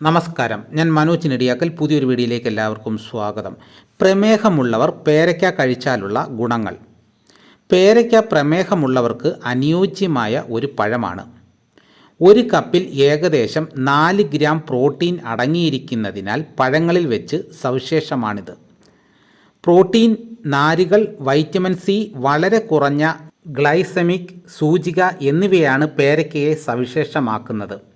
നമസ്കാരം. ഞാൻ മനോജ് നെടിയാക്കൽ. പുതിയൊരു വീഡിയോയിലേക്ക് എല്ലാവർക്കും സ്വാഗതം. പ്രമേഹമുള്ളവർ പേരയ്ക്ക കഴിച്ചാലുള്ള ഗുണങ്ങൾ. പേരയ്ക്ക പ്രമേഹമുള്ളവർക്ക് അനുയോജ്യമായ ഒരു പഴമാണ്. ഒരു കപ്പിൽ ഏകദേശം നാല് ഗ്രാം പ്രോട്ടീൻ അടങ്ങിയിരിക്കുന്നതിനാൽ പഴങ്ങളിൽ വെച്ച് സവിശേഷമാണിത്. പ്രോട്ടീൻ നാരുകൾ വൈറ്റമിൻ സി വളരെ കുറഞ്ഞ ഗ്ലൈസമിക് സൂചിക എന്നിവയാണ് പേരയ്ക്കയെ സവിശേഷമാക്കുന്നത്.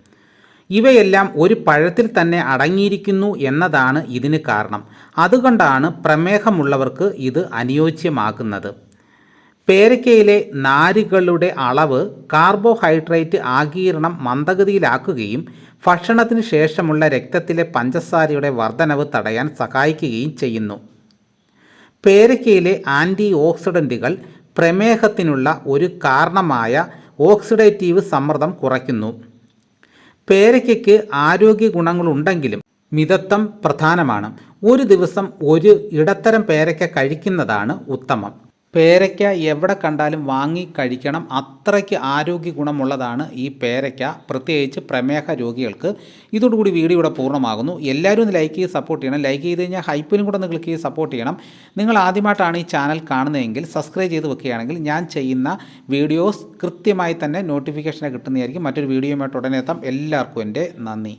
ഇവയെല്ലാം ഒരു പഴത്തിൽ തന്നെ അടങ്ങിയിരിക്കുന്നു എന്നതാണ് ഇതിന് കാരണം. അതുകൊണ്ടാണ് പ്രമേഹമുള്ളവർക്ക് ഇത് അനുയോജ്യമാകുന്നത്. പേരക്കയിലെ നാരുകളുടെ അളവ് കാർബോഹൈഡ്രേറ്റ് ആഗീരണം മന്ദഗതിയിലാക്കുകയും ഭക്ഷണത്തിന് ശേഷമുള്ള രക്തത്തിലെ പഞ്ചസാരയുടെ വർധനവ് തടയാൻ സഹായിക്കുകയും ചെയ്യുന്നു. പേരക്കയിലെ ആന്റി ഓക്സിഡന്റുകൾ പ്രമേഹത്തിനുള്ള ഒരു കാരണമായ ഓക്സിഡേറ്റീവ് സമ്മർദ്ദം കുറയ്ക്കുന്നു. പേരയ്ക്കയ്ക്ക് ആരോഗ്യ ഗുണങ്ങളുണ്ടെങ്കിലും മിതത്വം പ്രധാനമാണ്. ഒരു ദിവസം ഒരു ഇടത്തരം പേരയ്ക്ക കഴിക്കുന്നതാണ് ഉത്തമം. പേരയ്ക്ക എവിടെ കണ്ടാലും വാങ്ങി കഴിക്കണം. അത്രയ്ക്ക് ആരോഗ്യ ഗുണമുള്ളതാണ് ഈ പേരയ്ക്ക. പ്രത്യേകിച്ച് പ്രമേഹ രോഗികൾക്ക് ഇതോടുകൂടി വീഡിയോ ഇവിടെ പൂർണമാകുന്നു. എല്ലാവരും ഒന്ന് ലൈക്ക് ചെയ്ത് സപ്പോർട്ട് ചെയ്യണം. ലൈക്ക് ചെയ്ത് കഴിഞ്ഞാൽ ഹൈപ്പിലും കൂടെ ഒന്ന് ക്ലിക്ക് ചെയ്ത് സപ്പോർട്ട് ചെയ്യണം. നിങ്ങൾ ആദ്യമായിട്ടാണ് ഈ ചാനൽ കാണുന്നതെങ്കിൽ സബ്സ്ക്രൈബ് ചെയ്ത് വെക്കുകയാണെങ്കിൽ ഞാൻ ചെയ്യുന്ന വീഡിയോസ് കൃത്യമായി തന്നെ നോട്ടിഫിക്കേഷനെ കിട്ടുന്നതായിരിക്കും. മറ്റൊരു വീഡിയോയുമായിട്ട് ഉടനെ എത്താം. എല്ലാവർക്കും എന്റെ നന്ദി.